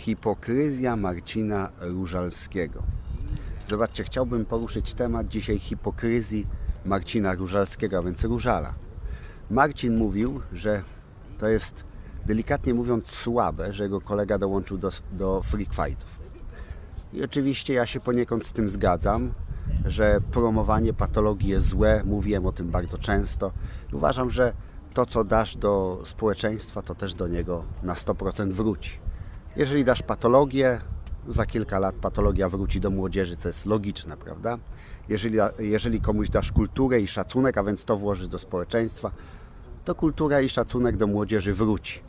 Hipokryzja Marcina Różalskiego. Zobaczcie, chciałbym poruszyć temat dzisiaj hipokryzji Marcina Różalskiego, a więc Różala. Marcin mówił, że to jest delikatnie mówiąc słabe, że jego kolega dołączył do, do freak fightów. I oczywiście ja się poniekąd z tym zgadzam, że promowanie patologii jest złe, mówiłem o tym bardzo często. Uważam, że to, co dasz do społeczeństwa, to też do niego na 100% wróci. Jeżeli dasz patologię, za kilka lat patologia wróci do młodzieży, co jest logiczne, prawda? Jeżeli, jeżeli komuś dasz kulturę i szacunek, a więc to włożysz do społeczeństwa, to kultura i szacunek do młodzieży wróci.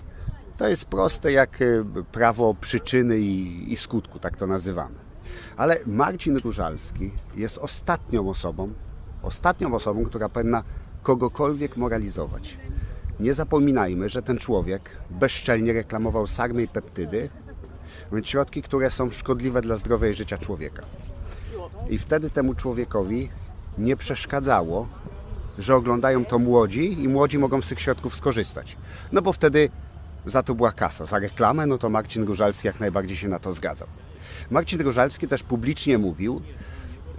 To jest proste jak y, prawo przyczyny i, i skutku, tak to nazywamy. Ale Marcin Różalski jest ostatnią osobą, ostatnią osobą, która powinna kogokolwiek moralizować. Nie zapominajmy, że ten człowiek bezczelnie reklamował sarmy i peptydy, więc środki, które są szkodliwe dla zdrowia i życia człowieka. I wtedy temu człowiekowi nie przeszkadzało, że oglądają to młodzi i młodzi mogą z tych środków skorzystać. No bo wtedy za to była kasa. Za reklamę, no to Marcin Różalski jak najbardziej się na to zgadzał. Marcin Różalski też publicznie mówił,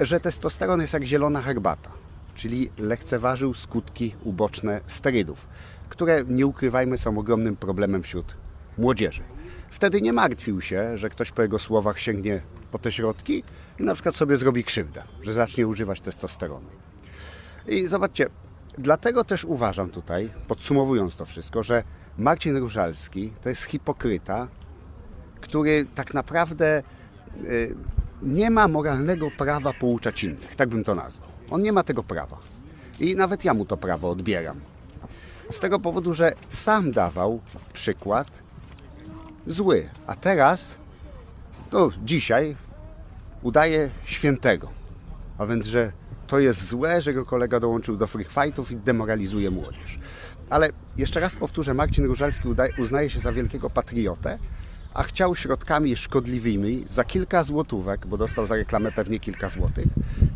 że testosteron jest jak zielona herbata, czyli lekceważył skutki uboczne sterydów, które nie ukrywajmy są ogromnym problemem wśród młodzieży. Wtedy nie martwił się, że ktoś po jego słowach sięgnie po te środki i na przykład sobie zrobi krzywdę, że zacznie używać testosteronu. I zobaczcie, dlatego też uważam tutaj, podsumowując to wszystko, że Marcin Różalski to jest hipokryta, który tak naprawdę y, nie ma moralnego prawa pouczać innych, tak bym to nazwał. On nie ma tego prawa. I nawet ja mu to prawo odbieram. Z tego powodu, że sam dawał przykład zły, a teraz, no dzisiaj, udaje świętego. A więc, że to jest złe, że jego kolega dołączył do free fightów i demoralizuje młodzież. Ale jeszcze raz powtórzę, Marcin Różalski uznaje się za wielkiego patriotę, a chciał środkami szkodliwymi za kilka złotówek, bo dostał za reklamę pewnie kilka złotych,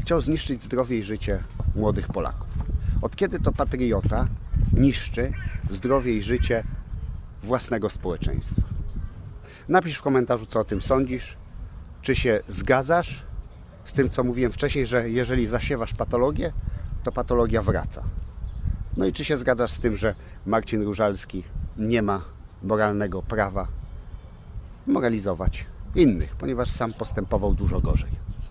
chciał zniszczyć zdrowie i życie młodych Polaków. Od kiedy to patriota niszczy zdrowie i życie własnego społeczeństwa? Napisz w komentarzu, co o tym sądzisz. Czy się zgadzasz z tym, co mówiłem wcześniej, że jeżeli zasiewasz patologię, to patologia wraca. No i czy się zgadzasz z tym, że Marcin Różalski nie ma moralnego prawa moralizować innych, ponieważ sam postępował dużo gorzej.